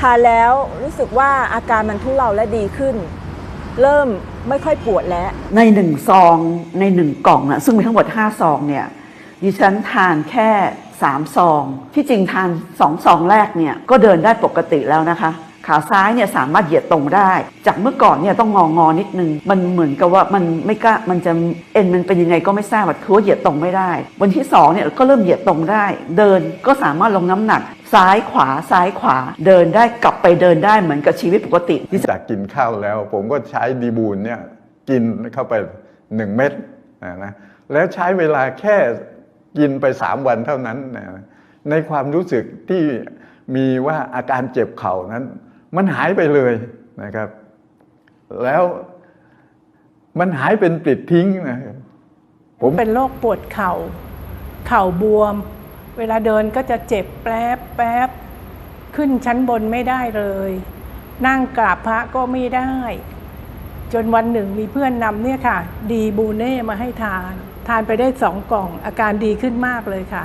ทานแล้วรู้สึกว่าอาการมันทุเลาและดีขึ้น เริ่มไม่ค่อยปวดแล้ว ในหนึ่งซองในหนึ่งกล่องนะซึ่งมีทั้งหมด 5 ซองเนี่ยดิฉันทานแค่ 3 ซอง ที่จริงทาน 2 ซองแรกเนี่ยก็เดินได้ปกติแล้วนะคะ ขาซ้ายเนี่ยสามารถเหยียดตรงได้ จากเมื่อก่อนเนี่ยต้องงองอนิดนึง มันเหมือนกับว่ามันไม่กล้ามันจะเอ็นมันเป็นยังไงก็ไม่ทราบว่าคือว่าเหยียดตรงไม่ได้ วันที่สองเนี่ยก็เริ่มเหยียดตรงได้ เดินก็สามารถลงน้ำหนัก ซ้ายขวาซ้ายขวา เดินได้กลับไปเดินได้เหมือนกับชีวิตปกติจากกินข้าวแล้ว ผมก็ใช้ดีบูลเนี่ยกินเข้าไปหนึ่งเม็ดนะนะแล้วใช้เวลาแค่กินไปสามวันเท่านั้นนะในความรู้สึกที่มีว่าอาการเจ็บเข่านั้น มันหายไปเลยนะครับ แล้วมันหายเป็นปลิดทิ้งนะครับผมเป็นโรคปวดเข่า เข่าบวม เวลาเดินก็จะเจ็บแป๊บแป๊บขึ้นชั้นบนไม่ได้เลย นั่งกราบพระก็ไม่ได้ จนวันหนึ่งมีเพื่อนนำเนี่ยค่ะ ดีบูเน่มาให้ทาน ทานไปได้สองกล่องอาการดีขึ้นมากเลยค่ะ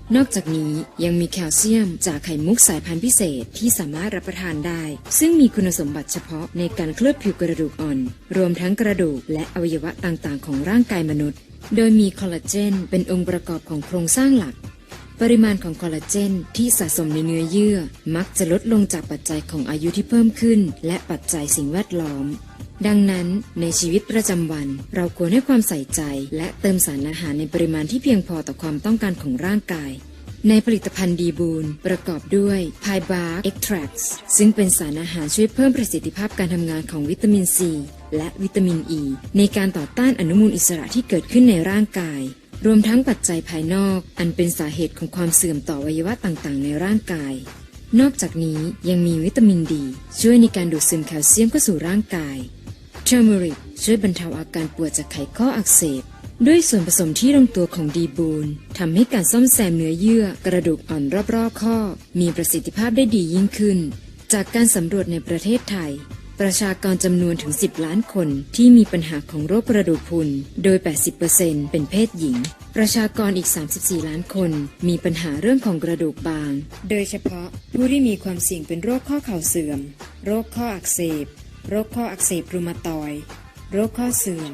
นอกจากนี้ยังมีแคลเซียมจากไข่มุกสายพันธุ์พิเศษที่สามารถรับประทานได้ ซึ่งมีคุณสมบัติเฉพาะในการเคลือบผิวกระดูกอ่อน รวมทั้งกระดูกและอวัยวะต่างๆ ของร่างกายมนุษย์ โดยมีคอลลาเจนเป็นองค์ประกอบของโครงสร้างหลัก ปริมาณของคอลลาเจนที่สะสมในเนื้อเยื่อ มักจะลดลงจากปัจจัยของอายุที่เพิ่มขึ้น และปัจจัยสิ่งแวดล้อมดังนั้นในชีวิตประจำวัน เราควรให้ความใส่ใจ และเติมสารอาหารในปริมาณที่เพียงพอต่อความต้องการของร่างกาย ในผลิตภัณฑ์ดีบูนประกอบด้วยไพบาร์เอ็กทรักซึ่งเป็นสารอาหารช่วยเพิ่มประสิทธิภาพการทำงานของวิตามินซี และวิตามินอ e ีในการต่อต้านอนุมูลอิสระที่เกิดขึ้นในร่างกาย รวมทั้งปัจจัยภายนอก อันเป็นสาเหตุของความเสื่อมต่อวัยวะต่างๆ ในร่างกาย นอกจากนี้ยังมีวิตามินดี ช่วยในการดูดซึมแคลเซียมเข้าสู่ร่างกายเทอร์เมริกช่วยบรรเทาอาการปวดจากไขข้ออักเสบ ด้วยส่วนผสมที่ลงตัวของดีบูนทำให้การซ่อมแซมเนื้อเยื่อกระดูกอ่อนรอบๆข้อ มีประสิทธิภาพได้ดียิ่งขึ้น จากการสำรวจในประเทศไทย ประชากรจำนวนถึง 10 ล้านคนที่มีปัญหาของโรคกระดูกพรุน โดย 80%เป็นเพศหญิง ประชากรอีก 34 ล้านคน มีปัญหาเรื่องของกระดูกบาง โดยเฉพาะผู้ที่มีความเสี่ยงเป็นโรคข้อเข่าเสื่อม โรคข้ออักเสบ โรคข้ออักเสบรูมาตอย โรคข้อเสื่อม